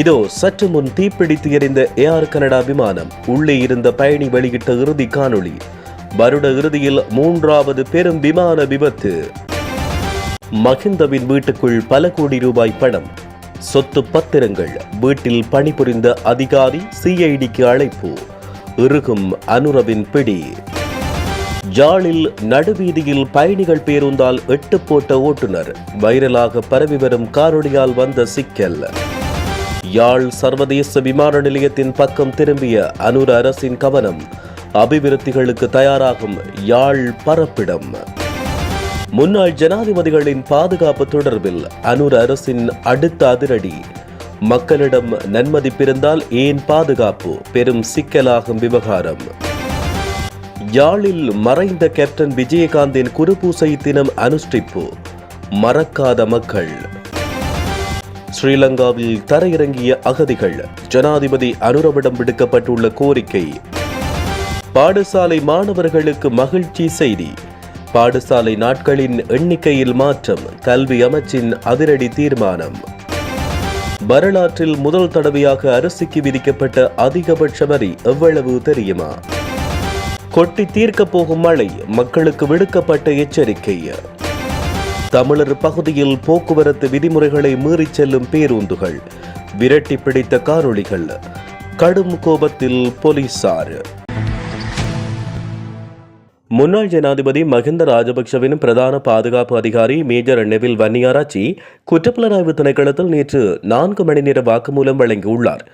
இதோ சற்று முன் தீப்பிடித்து எரிந்த ஏஆர் கனடா விமானம் உள்ளே இருந்த பயணி வெளியிட்ட இறுதி காணொளி. வருட இறுதியில் மூன்றாவது பெரும் விமான விபத்து. மகிந்தவின் வீட்டுக்குள் பல கோடி ரூபாய் பணம். சொத்து பத்திரங்கள் வீட்டில் பணிபுரிந்த அதிகாரி சிஐடிக்கு அழைப்பு. இறுகும் அனுரவின் பிடி. ஜாலில் நடுவீதியில் பயணிகள் பேருந்தால் எட்டு போட்ட ஓட்டுநர் வைரலாக பரவி வரும் காரொளியால் வந்த சிக்கல். யாழ் சர்வதேச விமான நிலையத்தின் பக்கம் திரும்பிய அனுர அரசின் கவனம் அபிவிருத்திகளுக்கு தயாராகும் யாழ் பரப்பிடம். முன்னாள் ஜனாதிபதிகளின் பாதுகாப்பு தொடர்பில் அனுர அரசின் அடுத்த அதிரடி. மக்களிடம் நன்மதிப்பிருந்தால் ஏன் பாதுகாப்பு? பெரும் சிக்கலாகும் விவகாரம். யாழில் மறைந்த கேப்டன் விஜயகாந்தின் குருபூசை தினம் அனுஷ்டிப்பு. மறக்காத மக்கள். ஸ்ரீலங்காவில் தரையிறங்கிய அகதிகள் ஜனாதிபதி அனுரவிடம் விடுக்கப்பட்டுள்ள கோரிக்கை. பாடசாலை மாணவர்களுக்கு மகிழ்ச்சி செய்தி. பாடசாலை நாட்களின் எண்ணிக்கையில் மாற்றம் கல்வி அமைச்சின் அதிரடி தீர்மானம். வரலாற்றில் முதல் தடவையாக அரசுக்கு விதிக்கப்பட்ட அதிகபட்ச வரி எவ்வளவு தெரியுமா? கொட்டி தீர்க்கப் போகும் மழை மக்களுக்கு விடுக்கப்பட்ட எச்சரிக்கை. தமிழர் பகுதியில் போக்குவரத்து விதிமுறைகளை மீறி செல்லும் பேருந்துகள். விரட்டி பிடித்த காரொளிகள் கடும் கோபத்தில் போலீசார். முன்னாள் ஜனாதிபதி மஹிந்த ராஜபக்ஷவின் பிரதான பாதுகாப்பு அதிகாரி மேஜர் நெவில் வன்னியாராச்சி குற்றப்புலனாய்வு திணைக்களத்தில் நேற்று நான்கு மணி நேர வாக்குமூலம் வழங்கியுள்ளார்.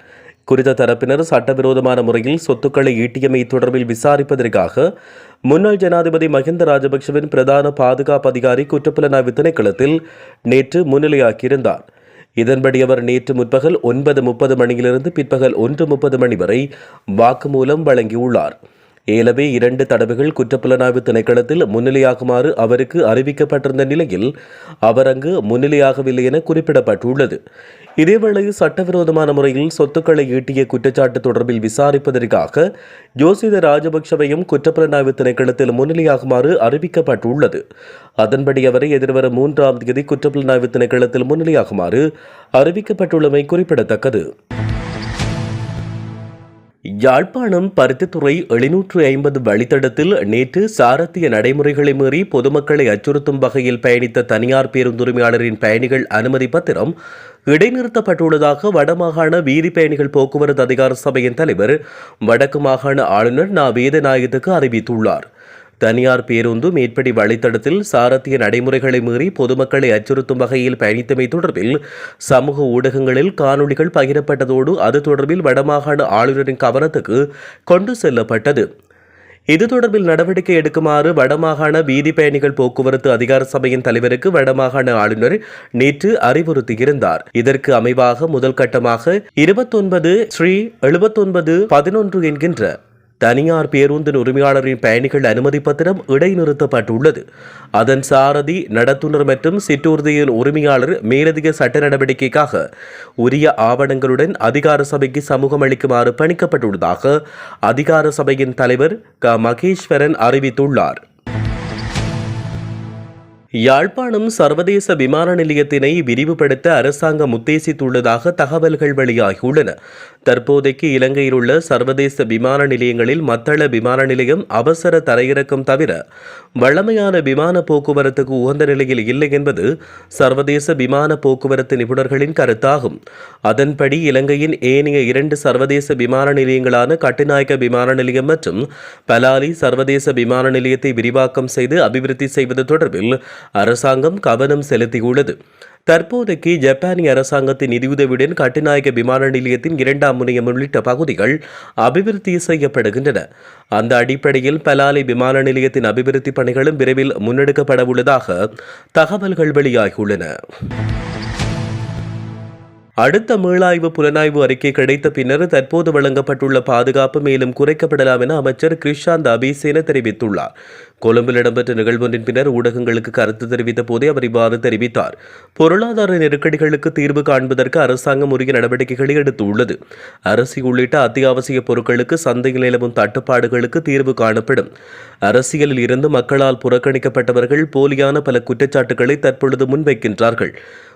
குறித்த தரப்பினர் சட்டவிரோதமான முறையில் சொத்துக்களை ஈட்டியமை தொடர்பில் விசாரிப்பதற்காக முன்னாள் ஜனாதிபதி மஹிந்த ராஜபக்ஷவின் பிரதான பாதுகாப்பு அதிகாரி குற்றப்புலனாய்வு திணைக்களத்தில் நேற்று முன்னிலையாக்கியிருந்தார். இதன்படி அவர் நேற்று முற்பகல் ஒன்பது முப்பது மணியிலிருந்து பிற்பகல் ஒன்று முப்பது மணி வரை வாக்குமூலம் வழங்கியுள்ளார். ஏலவே இரண்டு தடவைகள் குற்றப்புலனாய்வு திணைக்களத்தில் முன்னிலையாகுமாறு அவருக்கு அறிவிக்கப்பட்டிருந்த நிலையில் அவர் அங்கு முன்னிலையாகவில்லை என குறிப்பிடப்பட்டுள்ளது. இதேவேளை சட்டவிரோதமான முறையில் சொத்துக்களை ஈட்டிய குற்றச்சாட்டு தொடர்பில் விசாரிப்பதற்காக ஜோசித ராஜபக்சவையும் குற்றப்புலனாய்வு திணைக்களத்தில் முன்னிலையாகுமாறு அறிவிக்கப்பட்டுள்ளது. அதன்படி அவரை எதிர்வரும் மூன்றாம் தேதி குற்றப்புலனாய்வு திணைக்களத்தில் முன்னிலையாகுமாறு அறிவிக்கப்பட்டுள்ளமை குறிப்பிடத்தக்கது. யாழ்ப்பாணம் பருத்தித்துறை எழுநூற்று ஐம்பது வழித்தடத்தில் நேற்று சாரத்திய நடைமுறைகளை மீறி பொதுமக்களை அச்சுறுத்தும் வகையில் பயணித்த தனியார் பேருந்துரிமையாளரின் பயணிகள் அனுமதி பத்திரம் இடைநிறுத்தப்பட்டுள்ளதாக வடமாகாண வீதி பயணிகள் போக்குவரத்து அதிகார சபையின் தலைவர் வடக்கு மாகாண ஆளுநர் நா. வேதநாயகத்துக்கு அறிவித்துள்ளார். தனியார் பேருந்து மேற்படி வழித்தடத்தில் சாரத்திய நடைமுறைகளை மீறி பொதுமக்களை அச்சுறுத்தும் வகையில் பயணித்தமை தொடர்பில் சமூக ஊடகங்களில் காணொளிகள் பகிரப்பட்டதோடு அது தொடர்பில் வடமாகாண ஆளுநரின் கவனத்துக்கு கொண்டு செல்லப்பட்டது. இது தொடர்பில் நடவடிக்கை எடுக்குமாறு வடமாகாண வீதி பயணிகள் போக்குவரத்து அதிகார சபையின் தலைவருக்கு வடமாகாண ஆளுநர் நேற்று அறிவுறுத்தியிருந்தார். இதற்கு அமைவாக முதல் கட்டமாக இருபத்தொன்பது ஸ்ரீ எழுபத்தொன்பது பதினொன்று என்கின்ற தனியார் பேருந்தின் உரிமையாளரின் பயணிகள் அனுமதி பத்திரம் இடைநிறுத்தப்பட்டுள்ளது. அதன் சாரதி நடத்துனர் மற்றும் சிற்றூர்தியின் உரிமையாளர் மேலதிக சட்ட நடவடிக்கைக்காக உரிய ஆவணங்களுடன் அதிகார சபைக்கு சமூகம் அளிக்குமாறு பணிக்கப்பட்டுள்ளதாக அதிகார சபையின் தலைவர் க. மகேஸ்வரன் அறிவித்துள்ளார். யாழ்ப்பாணம் சர்வதேச விமான நிலையத்தினை விரிவுபடுத்த அரசாங்கம் உத்தேசித்துள்ளதாக தகவல்கள் வெளியாகியுள்ளன. தற்போதைக்கு இலங்கையில் உள்ள சர்வதேச விமான நிலையங்களில் மத்தள விமான நிலையம் அவசர தரையிறக்கம் தவிர வழமையான விமான போக்குவரத்துக்கு உகந்த நிலையில் இல்லை என்பது சர்வதேச விமான போக்குவரத்து நிபுணர்களின் கருத்தாகும். அதன்படி இலங்கையின் ஏனைய இரண்டு சர்வதேச விமான நிலையங்களான கட்டுநாயக்க விமான நிலையம் மற்றும் பலாலி சர்வதேச விமான நிலையத்தை விரிவாக்கம் செய்து அபிவிருத்தி செய்வது தொடர்பில் அரசாங்கம் கவனம் செலுத்தியுள்ளது. தற்போதைக்கு ஜப்பானிய அரசாங்கத்தின் நிதியுதவியுடன் கட்டுநாயக விமான நிலையத்தின் இரண்டாம் முனையம் உள்ளிட்ட பகுதிகள் அபிவிருத்தி செய்யப்படுகின்றன. அந்த அடிப்படையில் பலாலி விமான நிலையத்தின் அபிவிருத்தி பணிகளும் விரைவில் முன்னெடுக்கப்பட உள்ளதாக தகவல்கள் வெளியாகியுள்ளன. அடுத்த மீளாய்வு புலனாய்வு அறிக்கை கிடைத்த பின்னர் தற்போது வழங்கப்பட்டுள்ள பாதுகாப்பு மேலும் குறைக்கப்படலாம் என அமைச்சர் கிருஷாந்த் அபிசேன தெரிவித்துள்ளார். கொழும்பில் இடம்பெற்ற நிகழ்வொன்றின் பின்னர் ஊடகங்களுக்கு கருத்து தெரிவித்த போதே அவர் இவ்வாறு தெரிவித்தார். பொருளாதார நெருக்கடிகளுக்கு தீர்வு காண்பதற்கு அரசாங்கம் உரிய நடவடிக்கைகளை எடுத்துள்ளது. அரிசி உள்ளிட்ட அத்தியாவசிய பொருட்களுக்கு சந்தையில் நிலவும் தட்டுப்பாடுகளுக்கு தீர்வு காணப்படும். அரசியலில் இருந்து மக்களால் புறக்கணிக்கப்பட்டவர்கள் போலியான பல குற்றச்சாட்டுகளை தற்பொழுது முன்வைக்கின்றார்கள்.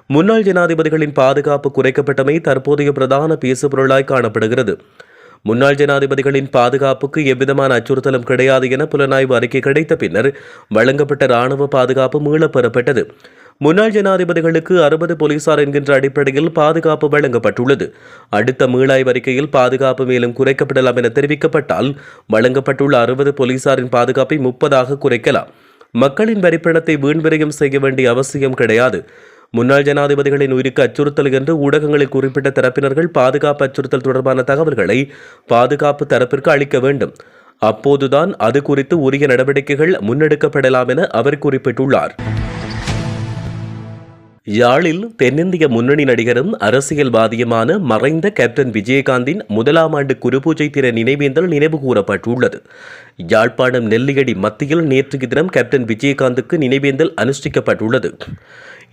முன்னாள் ஜனாதிபதிகளின் பாதுகாப்பு குறைக்கப்பட்டமை தற்போதைய பிரதான பேசுபொருளாய் காணப்படுகிறது. முன்னாள் ஜனாதிபதிகளின் பாதுகாப்புக்கு எவ்விதமான அச்சுறுத்தலும் கிடையாது என புலனாய்வு அறிக்கை கிடைத்த பின்னர் வழங்கப்பட்ட ராணுவ பாதுகாப்பு மீளப் பெறப்பட்டது. முன்னாள் ஜனாதிபதிகளுக்கு அறுபது போலீசார் என்கின்ற அடிப்படையில் பாதுகாப்பு வழங்கப்பட்டுள்ளது. அடுத்த மீளாய்வு அறிக்கையில் பாதுகாப்பு மேலும் குறைக்கப்படலாம் என தெரிவிக்கப்பட்டால் வழங்கப்பட்டுள்ள அறுபது போலீசாரின் பாதுகாப்பை முப்பதாக குறைக்கலாம். மக்களின் வரிப்பணத்தை வீண்விரயம் செய்ய வேண்டிய அவசியம் கிடையாது. முன்னாள் ஜனாதிபதிகளின் உயிருக்கு அச்சுறுத்தல் என்று ஊடகங்களில் குறிப்பிட்ட தரப்பினர்கள் பாதுகாப்பு அச்சுறுத்தல் தொடர்பான தகவல்களை பாதுகாப்பு தரப்பிற்கு அளிக்க வேண்டும். அப்போதுதான் அது குறித்து உரிய நடவடிக்கைகள் முன்னெடுக்கப்படலாம் என அவர் குறிப்பிட்டுள்ளார். யாழில் தென்னிந்திய முன்னணி நடிகரும் அரசியல்வாதியுமான மறைந்த கேப்டன் விஜயகாந்தின் முதலாம் ஆண்டு குருபூஜை தின நினைவேந்தல் நினைவு கூறப்பட்டுள்ளது. யாழ்ப்பாணம் நெல்லியடி மத்தியில் நேற்று தினம் கேப்டன் விஜயகாந்துக்கு நினைவேந்தல் அனுஷ்டிக்கப்பட்டுள்ளது.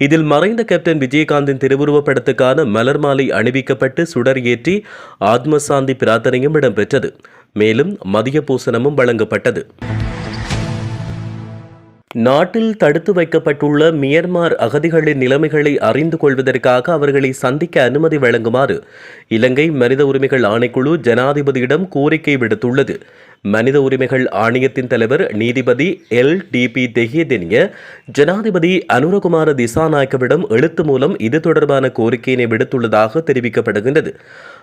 இதில் மறைந்த கேப்டன் விஜயகாந்தின் திருவுருவப் படத்துக்கான மலர் மாலை அணிவிக்கப்பட்டு சுடர் ஏற்றி ஆத்மசாந்தி பிரார்த்தனையும் இடம்பெற்றது. மேலும் மதிய பூசணமும் வழங்கப்பட்டது. நாட்டில் தடுத்து வைக்கப்பட்டுள்ள மியன்மார் அகதிகளின் நிலைமைகளை அறிந்து கொள்வதற்காக அவர்களை சந்திக்க அனுமதி வழங்குமாறு இலங்கை மனித உரிமைகள் ஆணைக்குழு ஜனாதிபதியிடம் கோரிக்கை விடுத்துள்ளது. மனித உரிமைகள் ஆணையத்தின் தலைவர் நீதிபதி எல் டி பி தெஹியதெனிய ஜனாதிபதி அனுரகுமார திசாநாயக்கவிடம் எழுத்து மூலம் இது தொடர்பான கோரிக்கையினை விடுத்துள்ளதாக தெரிவிக்கப்படுகின்றது.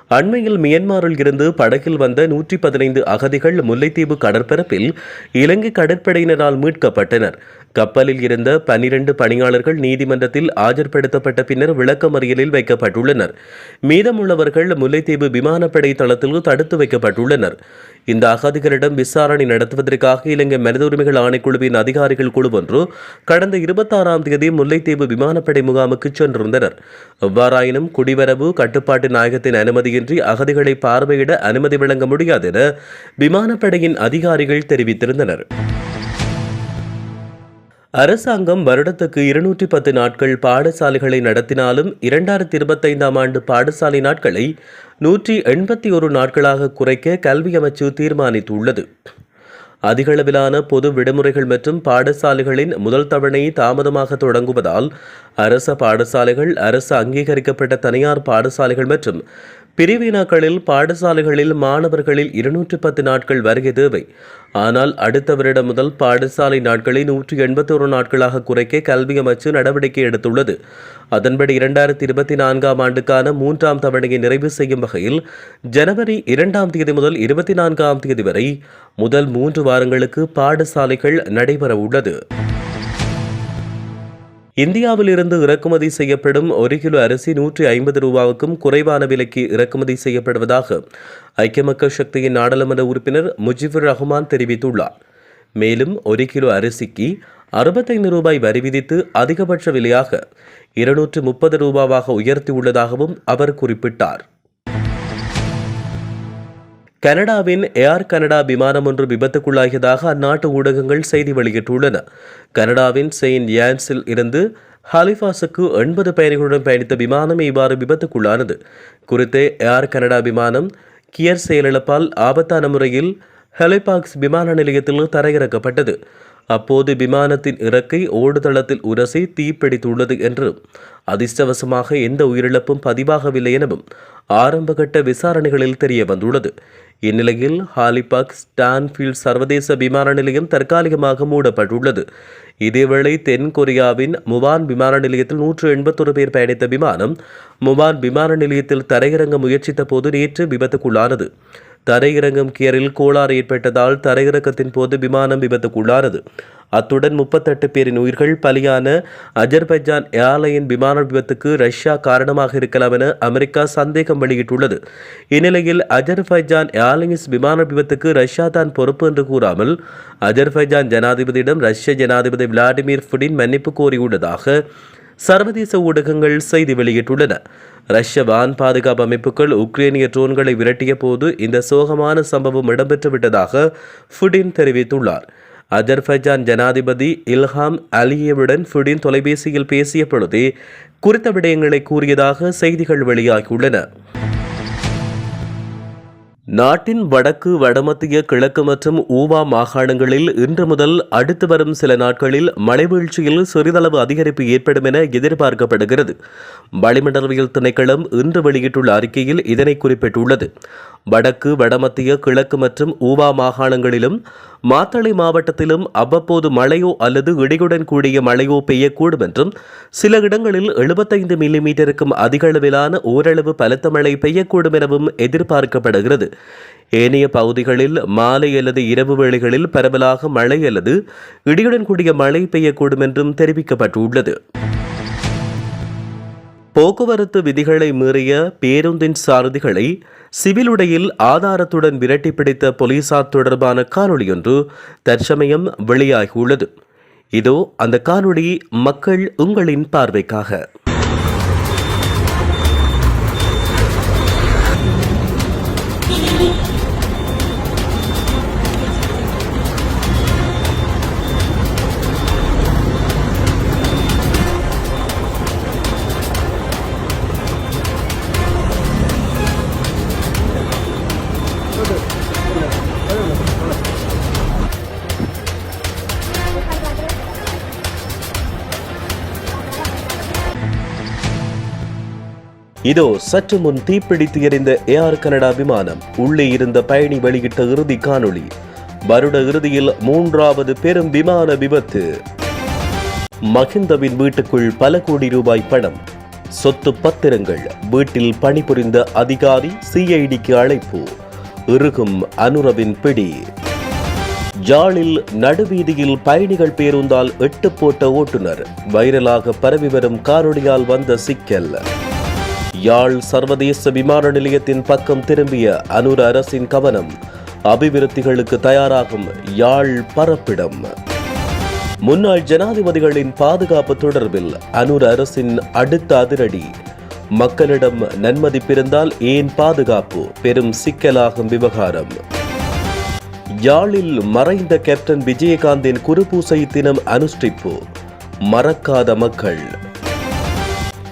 அண்மையில் மியன்மாரில் இருந்து படகில் வந்த நூற்றி பதினைந்து அகதிகள் முல்லைத்தீவு கடற்பரப்பில் இலங்கை கடற்படையினரால் மீட்கப்பட்டனர். கப்பலில் இருந்த பனிரெண்டு பணியாளர்கள் நீதிமன்றத்தில் ஆஜர்படுத்தப்பட்ட பின்னர் விளக்கமறியலில் வைக்கப்பட்டுள்ளனர். மீதமுள்ளவர்கள் முல்லைத்தீவு விமானப்படை தளத்தில் தடுத்து வைக்கப்பட்டுள்ளனர். இந்த அகதிகளிடம் விசாரணை நடத்துவதற்காக இலங்கை மனித உரிமைகள் ஆணைக்குழுவின் அதிகாரிகள் குழு ஒன்று கடந்த இருபத்தாறாம் தேதி முல்லைத்தீவு விமானப்படை முகாமுக்கு சென்றிருந்தனர். எவ்வாறாயினும் குடிவரவு கட்டுப்பாட்டு நாயகத்தின் அனுமதியின்றி அகதிகளை பார்வையிட அனுமதி வழங்க முடியாது என விமானப்படையின் அதிகாரிகள் தெரிவித்திருந்தனர். அரசாங்கம் வருடத்துக்கு இருநூற்றி பத்து நாட்கள் பாடசாலைகளை நடத்தினாலும் இரண்டாயிரத்தி இருபத்தைந்தாம் ஆண்டு பாடசாலை நாட்களை நூற்றி எண்பத்தி ஒரு நாட்களாக குறைக்க கல்வி அமைச்சு தீர்மானித்துள்ளது. அதிகளவிலான பொது விடுமுறைகள் மற்றும் பாடசாலைகளின் முதல் தவணை தாமதமாக தொடங்குவதால் அரச பாடசாலைகள் அரசு அங்கீகரிக்கப்பட்ட தனியார் பாடசாலைகள் மற்றும் பிரிவினாக்களில் பாடசாலைகளில் மாணவர்களில் இருநூற்றி பத்து நாட்கள் வருகை தேவை. ஆனால் அடுத்த வருடம் முதல் பாடசாலை நாட்களை நூற்றி எண்பத்தோரு நாட்களாக குறைக்க கல்வி அமைச்சு நடவடிக்கை எடுத்துள்ளது. அதன்படி இரண்டாயிரத்தி இருபத்தி நான்காம் ஆண்டுக்கான மூன்றாம் தவணையை நிறைவு செய்யும் வகையில் ஜனவரி இரண்டாம் தேதி முதல் இருபத்தி நான்காம் தேதி வரை முதல் மூன்று வாரங்களுக்கு பாடசாலைகள் நடைபெற உள்ளது இந்தியாவில் இருந்து இறக்குமதி செய்யப்படும் ஒரு கிலோ அரிசி நூற்றி ஐம்பது ரூபாவுக்கும் குறைவான விலைக்கு இறக்குமதி செய்யப்படுவதாக ஐக்கிய மக்கள் சக்தியின் நாடாளுமன்ற உறுப்பினர் முஜிபுர் ரஹ்மான் தெரிவித்துள்ளார். மேலும் ஒரு கிலோ அரிசிக்கு அறுபத்தைந்து ரூபாய் வரி விதித்து அதிகபட்ச விலையாக இருநூற்று முப்பது ரூபாவாக உயர்த்தியுள்ளதாகவும் அவர் குறிப்பிட்டார். கனடாவின் ஏர் கனடா விமானம் ஒன்று விபத்துக்குள்ளாகியதாக அந்நாட்டு ஊடகங்கள் செய்தி வெளியிட்டுள்ளன. கனடாவின் செயின்ட் யான்ஸில் இருந்து ஹாலிஃபாஸுக்கு எண்பது பயணிகளுடன் பயணித்த விமானம் இவ்வாறு விபத்துக்குள்ளானது. குறித்த ஏர் கனடா விமானம் கியர் செயலிழப்பால் ஆபத்தான முறையில் ஹெலிபாக்ஸ் விமான நிலையத்தில் தரையிறக்கப்பட்டது. அப்போது விமானத்தின் இறக்கை ஓடுதளத்தில் உரசி தீப்பிடித்துள்ளது என்று. அதிர்ஷ்டவசமாக எந்த உயிரிழப்பும் பதிவாகவில்லை எனவும் ஆரம்பகட்ட விசாரணைகளில் தெரிய வந்துள்ளது. இந்நிலையில் ஹாலிபாக் ஸ்டான்ஃபீல்ட் சர்வதேச விமான நிலையம் தற்காலிகமாக மூடப்பட்டுள்ளது. இதேவேளை தென் கொரியாவின் முவான் விமான நிலையத்தில் நூற்று எண்பத்தொரு பேர் பயணித்த விமானம் முவான் விமான நிலையத்தில் தரையிறங்க முயற்சித்த போது நேற்று விபத்துக்குள்ளானது. தரையிறங்கும் கியரில் கோளாறு ஏற்பட்டதால் தரையிறக்கத்தின் போது விமானம் விபத்துக்குள்ளானது. அத்துடன் முப்பத்தெட்டு பேரின் உயிர்கள் பலியான அஜர்பைஜான் ஏர்லைன் விமான விபத்துக்கு ரஷ்யா காரணமாக இருக்கலாம் என அமெரிக்கா சந்தேகம் வெளியிட்டுள்ளது. இந்நிலையில் அஜர்பைஜான் ஏர்லைன்ஸ் விமான விபத்துக்கு ரஷ்யா தான் பொறுப்பு என்று கூறாமல் அஜர்பைஜான் ஜனாதிபதியிடம் ரஷ்ய ஜனாதிபதி விளாடிமிர் புடின் மன்னிப்பு கோரியுள்ளதாக சர்வதேச ஊடகங்கள் செய்தி வெளியிட்டுள்ளன. ரஷ்ய வான் பாதுகாப்பு அமைப்புகள் உக்ரைனிய ட்ரோன்களை விரட்டிய போது இந்த சோகமான சம்பவம் இடம்பெற்று விட்டதாக ஃபுடின் தெரிவித்துள்ளார். அஜர்பைஜான் ஜனாதிபதி இல்ஹாம் அலியவுடன் ஃபுடின் தொலைபேசியில் பேசிய பொழுதே குறித்த விடயங்களை கூறியதாக செய்திகள் வெளியாகியுள்ளன. நாட்டின் வடக்கு வடமத்திய கிழக்கு மற்றும் ஊவா மாகாணங்களில் இன்று முதல் அடுத்து வரும் சில நாட்களில் மழைவீழ்ச்சியில் சிறிதளவு அதிகரிப்பு ஏற்படும் என எதிர்பார்க்கப்படுகிறது. வளிமண்டலவியல் திணைக்களம் இன்று வெளியிட்டுள்ள அறிக்கையில் இதனை குறிப்பிட்டுள்ளது. வடக்கு வடமத்திய கிழக்கு மற்றும் ஊவா மாகாணங்களிலும் மாத்தளை மாவட்டத்திலும் அவ்வப்போது மழையோ அல்லது இடியுடன் கூடிய மழையோ பெய்யக்கூடும் என்றும் சில இடங்களில் எழுபத்தைந்து மில்லிமீட்டருக்கும் அதிக அளவிலான ஓரளவு பலத்த மழை பெய்யக்கூடும் எனவும் எதிர்பார்க்கப்படுகிறது. ஏனைய பகுதிகளில் மாலை அல்லது இரவு வேளைகளில் பரவலாக மழை அல்லது இடியுடன் கூடிய மழை பெய்யக்கூடும் என்றும் தெரிவிக்கப்பட்டுள்ளது. போக்குவரத்து விதிகளை மீறிய பேருந்தின் சாரதிகளை சிவில் உடையில் ஆதாரத்துடன் விரட்டி பிடித்த போலீசார் தொடர்பான காணொளியொன்று தற்சமயம் வெளியாகியுள்ளது. இதோ அந்த காணொளி மக்கள் உங்களின் பார்வைக்காக. இதோ சற்று முன் தீப்பிடித்து எறிந்த ஏஆர் கனடா விமானம் உள்ளே இருந்த பயணி வெளியிட்ட இறுதி காணொளி. வருட இறுதியில் மூன்றாவது பெரும் விமான விபத்து. மகிந்தவின் வீட்டுக்குள் பல கோடி ரூபாய் பணம். சொத்து பத்திரங்கள் வீட்டில் பணிபுரிந்த அதிகாரி சிஐடிக்கு அழைப்பு. இறுகும் அனுரவின் பிடி. ஜாலில் நடுவீதியில் பயணிகள் பேருந்தால் எட்டு போட்ட ஓட்டுநர் வைரலாக பரவி வரும் காணொளியால் வந்த சிக்கல். யாழ் சர்வதேச விமான நிலையத்தின் பக்கம் திரும்பிய அனுர அரசின் கவனம் அபிவிருத்திகளுக்கு தயாராகும் யாழ் பரப்பிடம். முன்னாள் ஜனாதிபதிகளின் பாதுகாப்பு தொடர்பில் அனுர அரசின் அடுத்த அதிரடி. மக்களிடம் நன்மதிப்பிருந்தால் ஏன் பாதுகாப்பு? பெரும் சிக்கலாகும் விவகாரம். யாழில் மறைந்த கேப்டன் விஜயகாந்தின் குருபூசை தினம் அனுஷ்டிப்பு. மறக்காத மக்கள்.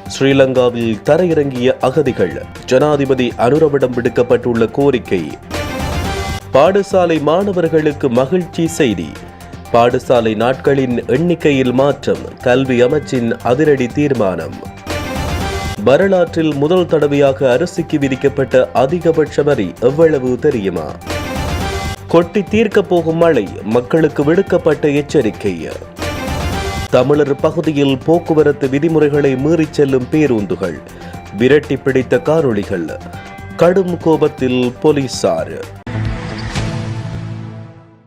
ஸ்ரீலங்காவில் தரையிறங்கிய அகதிகள் ஜனாதிபதி அனுரவிடம் விடுக்கப்பட்டுள்ள கோரிக்கை. பாடசாலை மாணவர்களுக்கு மகிழ்ச்சி செய்தி. பாடசாலை நாட்களின் எண்ணிக்கையில் மாற்றம் கல்வி அமைச்சின் அதிரடி தீர்மானம். வரலாற்றில் முதல் தடவையாக அரசுக்கு விதிக்கப்பட்ட அதிகபட்ச வரி எவ்வளவு தெரியுமா? கொட்டி தீர்க்கப் போகும் மழை மக்களுக்கு விடுக்கப்பட்ட எச்சரிக்கை. தமிழர் பகுதியில் போக்குவரத்து விதிமுறைகளை மீறிச் செல்லும் பேருந்துகள். விரட்டி பிடித்த காரொளிகள் கடும் கோபத்தில் போலீசார்.